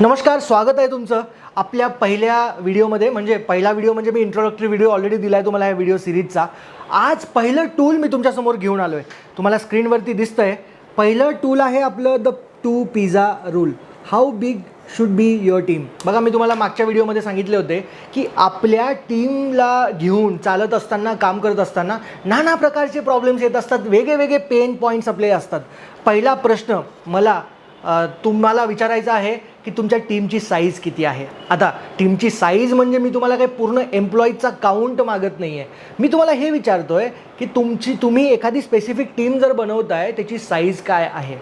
नमस्कार स्वागत आहे तुमचं. आपल्या पहिल्या व्हिडिओमध्ये म्हणजे पहिला व्हिडिओ म्हणजे मी इंट्रोडक्टरी व्हिडिओ ऑलरेडी दिला आहे तुम्हाला या व्हिडिओ सिरीजचा आज पहिलं टूल मी तुमच्यासमोर घेऊन आलो आहे तुम्हाला स्क्रीनवरती दिसतं आहे पहिलं टूल आहे आपलं the two pizza rule how big should be your team बघा मी तुम्हाला मागच्या व्हिडिओमध्ये सांगितले होते की आपल्या टीमला घेऊन चालत असताना काम करत असताना नाना प्रकारचे प्रॉब्लेम्स येत असतात. वेगळे वेगळे पेन पॉईंट्स आपले असतात. पहिला प्रश्न मला तुम्हाला विचारायचं आहे की तुमच्या टीमची साईज किती आहे? आता टीमची साईज म्हणजे मी तुम्हाला काही पूर्ण एम्प्लॉईजचा काउंट मागत नाही आहे मी तुम्हाला हे विचारतो आहे की तुमची तुम्ही एखादी स्पेसिफिक टीम जर बनवताय त्याची साईज काय आहे?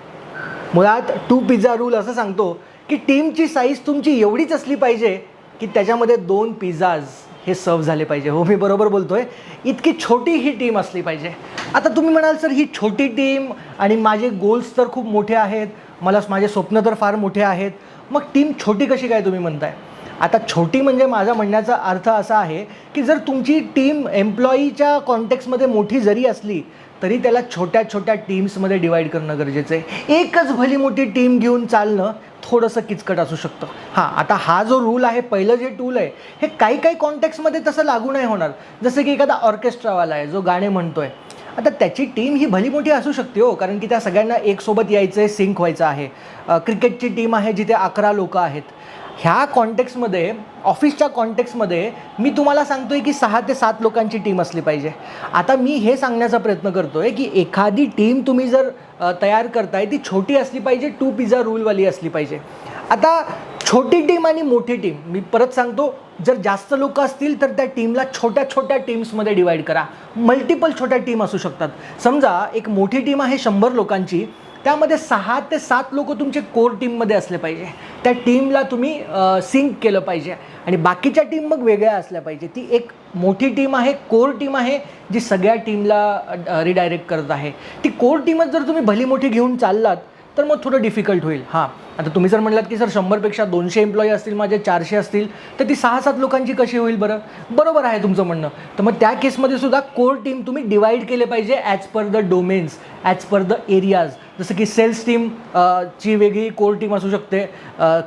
मुळात टू पिझ्झा रूल असं सांगतो की टीमची साईज तुमची एवढीच असली पाहिजे की त्याच्यामध्ये दोन पिझ्झाज हे सर्व झाले पाहिजे. हो मी बरोबर बोलतोय. इतकी छोटी ही टीम असली पाहिजे. आता तुम्ही म्हणाल सर ही छोटी टीम आणि माझे गोल्स तर खूप मोठे आहेत. मला माझे स्वप्न तर फार मोठे आहेत. मग टीम छोटी कशी काय तुम्ही म्हणताय? आता छोटी म्हणजे माझा म्हणण्याचा अर्थ असा आहे की जर तुमची टीम एम्प्लॉईच्या कॉन्टेक्समध्ये मोठी जरी असली तरी त्याला छोट्या छोट्या टीम्समध्ये डिवाईड करणं गरजेचं आहे. एकच भली मोठी टीम घेऊन चालणं थोडंसं किचकट असू शकतं. हां आता हा जो रूल आहे पहिलं जे टूल आहे हे काही काही कॉन्टेक्समध्ये तसं लागू नाही होणार. जसं की एखादा ऑर्केस्ट्रावाला आहे जो गाणे म्हणतो आहे आता त्याची टीम ही भली मोठी असू शकते हो कारण की त्या सगळ्यांना एकसोबत यायचं आहे सिंक व्हायचं आहे. क्रिकेटची टीम आहे जिथे अकरा लोक आहेत. ह्या कॉन्टेक्समध्ये ऑफिसच्या कॉन्टेक्समध्ये मी तुम्हाला सांगतोय की सहा ते सात लोकांची टीम असली पाहिजे. आता मी हे सांगण्याचा प्रयत्न करतोय की एखादी टीम तुम्ही जर तयार करताय ती छोटी असली पाहिजे टू पिझ्झा रूलवाली असली पाहिजे. आता छोटी टीम आणि मोठी टीम मी परत सांगतो जर जास्त लोक असतील तर त्या टीमला छोट्या छोट्या टीम्समध्ये डिवाईड करा. मल्टिपल छोट्या टीम असू शकतात. समजा एक मोठी टीम आहे शंभर लोकांची त्यामध्ये सहा ते सात लोक तुमचे कोर टीममध्ये असले पाहिजे. त्या टीमला तुम्ही सिंक केलं पाहिजे. आणि बाकीच्या टीम मग वेगळ्या असल्या पाहिजे. ती एक मोठी टीम आहे कोर टीम आहे जी सगळ्या टीमला रिडायरेक्ट करत आहे. ती कोर टीमच जर तुम्ही भली मोठी घेऊन चाललात तर मग थोडं डिफिकल्ट होईल. हां. आता तुम्ही जर म्हणलात की सर शंभरपेक्षा दोनशे एम्प्लॉई असतील माझे चारशे असतील तर ती सहा सात लोकांची कशी होईल बरं? बरोबर आहे तुमचं म्हणणं. तर मग त्या केसमध्ये सुद्धा कोर टीम तुम्ही डिवाईड केले पाहिजे as per the domains as per the areas जसं की सेल्स टीम ची वेगळी कोर टीम असू शकते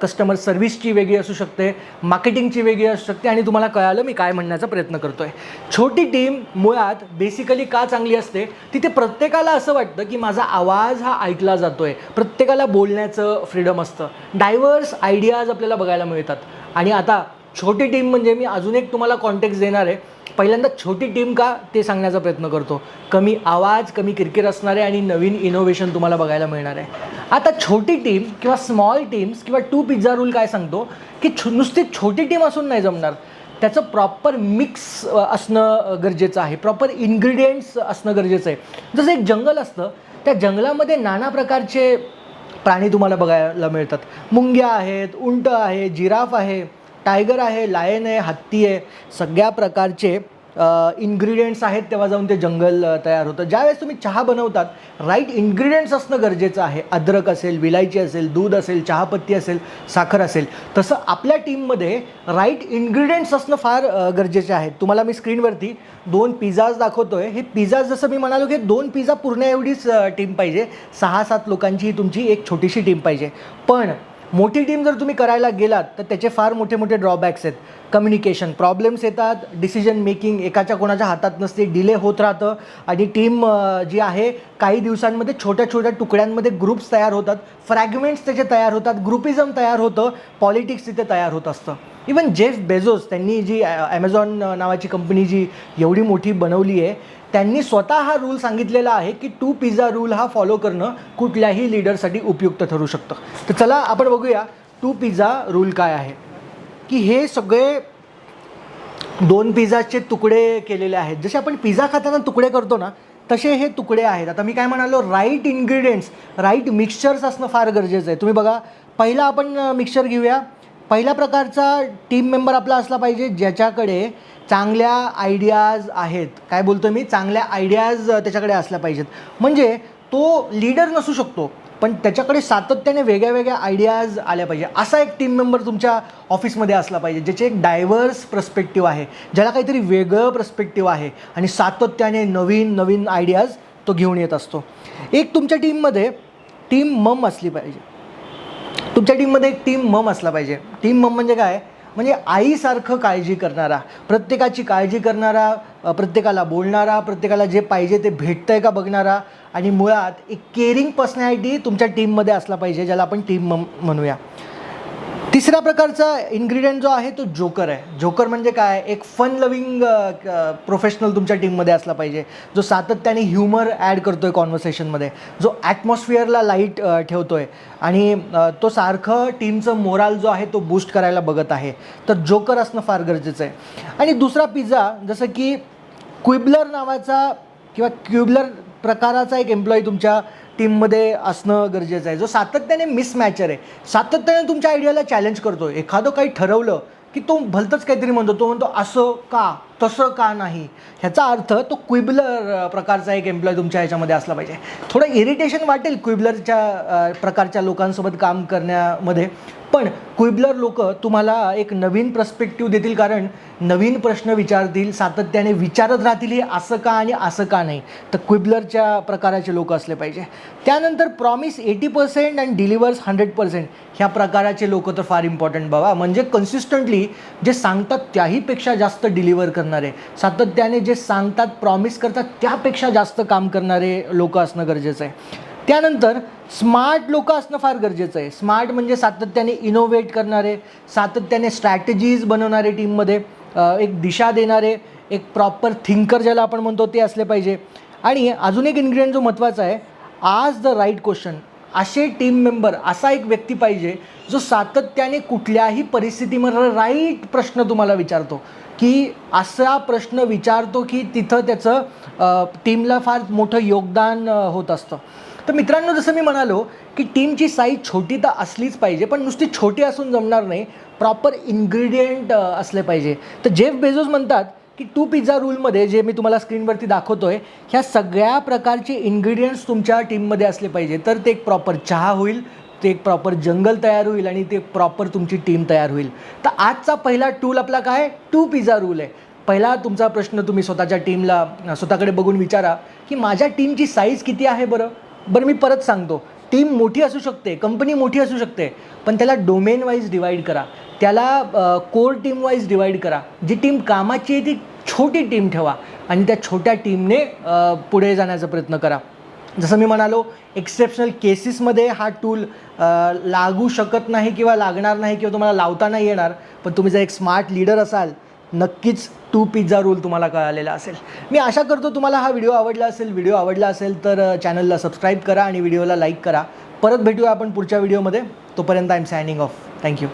कस्टमर सर्व्हिसची वेगळी असू शकते मार्केटिंगची वेगळी असू शकते आणि तुम्हाला कळालं मी काय म्हणण्याचा प्रयत्न करतो आहे छोटी टीम मुळात बेसिकली का चांगली असते? तिथे प्रत्येकाला असं वाटतं की माझा आवाज हा ऐकला जातो आहे प्रत्येकाला बोलण्याचं फ्रीडम असतं. डायव्हर्स आयडियाज आपल्याला बघायला मिळतात. आणि आता छोटी टीम म्हणजे मी अजून एक तुम्हाला कॉन्टॅक्ट देणार आहे. पहिल्यांदा छोटी टीम का ते सांगण्याचा प्रयत्न करतो. कमी आवाज कमी किरकिर असणारे आणि नवीन इनोव्हेशन तुम्हाला बघायला मिळणार आहे. आता छोटी टीम किंवा स्मॉल टीम्स किंवा टू पिझ्झा रूल काय सांगतो? की छो नुसती छोटी टीम असून नाही जमणार. त्याचं प्रॉपर मिक्स असणं गरजेचं आहे. प्रॉपर इन्ग्रेडियंट्स असणं गरजेचं आहे. जसं एक जंगल असतं त्या जंगलामध्ये नाना प्रकारचे प्राणी तुम्हाला बघायला मिळतात. मुंग्या आहेत उंट आहे जिराफ आहे. टायगर आहे लायन आहे हत्ती आहे सगळ्या प्रकारचे इन्ग्रेडियंट्स आहेत तेव्हा जाऊन ते जंगल तयार होतं. ज्यावेळेस तुम्ही चहा बनवतात राईट इन्ग्रेडियंट्स असणं गरजेचं आहे. अद्रक असेल विलायची असेल दूध असेल चहापत्ती असेल साखर असेल. तसं आपल्या टीममध्ये राईट इन्ग्रेडियंट्स असणं फार गरजेचे आहेत तुम्हाला मी स्क्रीनवरती दोन पिझ्झाज दाखवतो आहे हे पिझ्झाज जसं मी म्हणालो की दोन पिझ्झा पूर्ण एवढीच टीम पाहिजे. सहा सात लोकांची ही तुमची एक छोटीशी टीम पाहिजे. पण मोठी टीम जर तुम्ही करायला गेलात तर त्याचे फार मोठे मोठे ड्रॉबॅक्स आहेत. कम्युनिकेशन प्रॉब्लेम्स येतात डिसिजन मेकिंग एकाच्या कोणाच्या हातात नसते डिले होत राहतं. आणि टीम जी आहे काही दिवसांमध्ये छोट्या छोट्या तुकड्यांमध्ये ग्रुप्स तयार होतात. फ्रॅगमेंट्स त्याचे तयार होतात ग्रुपिझम तयार होतं पॉलिटिक्स तिथे तयार होत असतं. इवन जेफ बेझोस त्यांनी जी ॲमेझॉन नावाची कंपनी जी एवढी मोठी बनवली आहे त्यांनी स्वतः हा रूल सांगितलेला आहे की टू पिझ्झा रूल हा फॉलो करणं कुठल्याही लीडरसाठी उपयुक्त ठरू शकतं. तर चला आपण बघूया टू पिझ्झा रूल काय आहे. की हे सगळे दोन पिझ्झाचे तुकडे केलेले आहेत. जसे आपण पिझ्झा खाताना तुकडे करतो ना तसे हे तुकडे आहेत. आता मी काय म्हणालो राईट इन्ग्रेडियंट्स राईट मिक्सचर्स असणं फार गरजेचं आहे. तुम्ही बघा पहिला आपण मिक्सचर घेऊया. पहिल्या प्रकारचा टीम मेंबर आपला असला पाहिजे ज्याच्याकडे चांगल्या आयडियाज आहेत. काय बोलतो मी? चांगल्या आयडियाज त्याच्याकडे असल्या पाहिजेत. म्हणजे तो लीडर नसू शकतो पण त्याच्याकडे सातत्याने वेगळ्या वेगळ्या आयडियाज आल्या पाहिजे. असा एक टीम मेंबर तुमच्या ऑफिसमध्ये असला पाहिजे ज्याचे एक डायव्हर्स प्रस्पेक्टिव्ह आहे ज्याला काहीतरी वेगळं प्रस्पेक्टिव्ह आहे आणि सातत्याने नवीन नवीन आयडियाज तो घेऊन येत असतो. एक तुमच्या टीममध्ये टीम मम असली पाहिजे. तुमच्या टीममध्ये एक टीम मम असला पाहिजे. टीम मम म्हणजे काय? म्हणजे आईसारखं काळजी करणारा प्रत्येकाची काळजी करणारा प्रत्येकाला बोलणारा प्रत्येकाला जे पाहिजे ते भेटतंय का बघणारा आणि मुळात एक केअरिंग पर्सनॅलिटी तुमच्या टीममध्ये असला पाहिजे ज्याला आपण टीम मम म्हणूया. तिसऱ्या प्रकारचा इन्ग्रेडियंट जो आहे तो जोकर आहे. जोकर म्हणजे काय? एक फन लविंग प्रोफेशनल तुमच्या टीममध्ये असला पाहिजे. जो सातत्याने ह्युमर ॲड करतो आहे कॉन्व्हर्सेशनमध्ये जो ॲटमॉस्फिअरला लाइट ठेवतो आहे आणि तो सारखं टीमचं मोराल जो आहे तो बूस्ट करायला बघत आहे. तर जोकर असणं फार गरजेचं आहे. आणि दुसरा पिझ्झा जसं की क्विबलर नावाचा किंवा क्युबलर प्रकाराचा एक एम्प्लॉई तुमच्या टीममध्ये असणं गरजेचं आहे. जो सातत्याने मिसमॅचर आहे. सातत्याने तुमच्या आयडियाला चॅलेंज करतो एखादं काही ठरवलं की तो भलतंच काहीतरी म्हणतो. तो म्हणतो असं का? तसं का नाही? ह्याचा अर्थ तो क्विबलर प्रकारचा एक एम्प्लॉय तुमच्या ह्याच्यामध्ये असला पाहिजे. थोडं इरिटेशन वाटेल क्विबलरच्या प्रकारच्या लोकांसोबत काम करण्यामध्ये. पण क्विबलर लोक तुम्हाला एक नवीन प्रस्पेक्टिव्ह देतील कारण नवीन प्रश्न विचारतील सातत्याने विचारत राहतील हे असं का आणि असं का नाही? तर क्विबलरच्या प्रकाराचे लोक असले पाहिजे. त्यानंतर promise eighty percent and delivers hundred percent ह्या प्रकाराचे लोक तर फार इम्पॉर्टंट बाबा. म्हणजे कन्सिस्टंटली जे सांगतात त्याहीपेक्षा जास्त डिलिव्हर करणारे. सातत्याने जे सांगतात प्रॉमिस करतात त्यापेक्षा जास्त काम करणारे लोक असणं गरजेचं आहे. त्यानंतर स्मार्ट लोक असणं फार गरजेचं आहे. स्मार्ट म्हणजे सातत्याने इनोव्हेट करणारे सातत्याने स्ट्रॅटेजीज बनवणारे टीममध्ये एक दिशा देणारे एक प्रॉपर थिंकर ज्याला आपण म्हणतो ते असले पाहिजे. आणि अजून एक इन्ग्रेडियंट जो महत्त्वाचा आहे आज द राईट क्वेश्चन असे टीम मेंबर असा एक व्यक्ती पाहिजे जो सातत्याने कुठल्याही परिस्थितीमध्ये राईट प्रश्न तुम्हाला विचारतो. की असा प्रश्न विचारतो की तिथं त्याचं टीमला फार मोठं योगदान होत असतं. तर मित्रांनो जसं मी म्हणालो की टीमची साईज छोटी तर असलीच पाहिजे पण नुसती छोटी असून जमणार नाही. प्रॉपर इन्ग्रेडियंट असले पाहिजे. तर जेफ बेझोस म्हणतात की टू पिझ्झा रूलमध्ये जे मी तुम्हाला स्क्रीनवरती दाखवतोय ह्या सगळ्या प्रकारचे इन्ग्रेडियंट्स तुमच्या टीममध्ये असले पाहिजे. तर ते एक प्रॉपर चहा होईल ते एक प्रॉपर जंगल तयार होईल आणि ते प्रॉपर तुमची टीम तयार होईल. तर आजचा पहिला टूल आपला काय? टू पिझ्झा रूल आहे. पहिला तुमचा प्रश्न तुम्ही स्वतःच्या टीमला स्वतःकडे बघून विचारा की माझ्या टीमची साईज किती आहे बरं? बरं मी परत सांगतो. टीम मोठी असू शकते कंपनी मोठी असू शकते पण त्याला डोमेन वाईज डिवाईड करा. त्याला कोर टीम वाईज डिवाईड करा. जी टीम कामाची आहे ती छोटी टीम ठेवा आणि त्या छोट्या टीमने पुढे जाण्याचा प्रयत्न करा. जसं मी म्हणालो एक्सेप्शनल केसेसमध्ये हा टूल लागू शकत नाही किंवा लागणार नाही किंवा तुम्हाला लावता नाही येणार पण तुम्ही जर एक स्मार्ट लीडर असाल नक्कीच टू पिझ्झा रूल तुम्हाला कळालेला असेल. मी आशा करतो तुम्हाला हा व्हिडिओ आवडला असेल. व्हिडिओ आवडला असेल तर चॅनलला सबस्क्राईब करा आणि व्हिडिओला लाईक करा. परत भेटूया आपण पुढच्या व्हिडिओमध्ये तोपर्यंत I am signing off thank you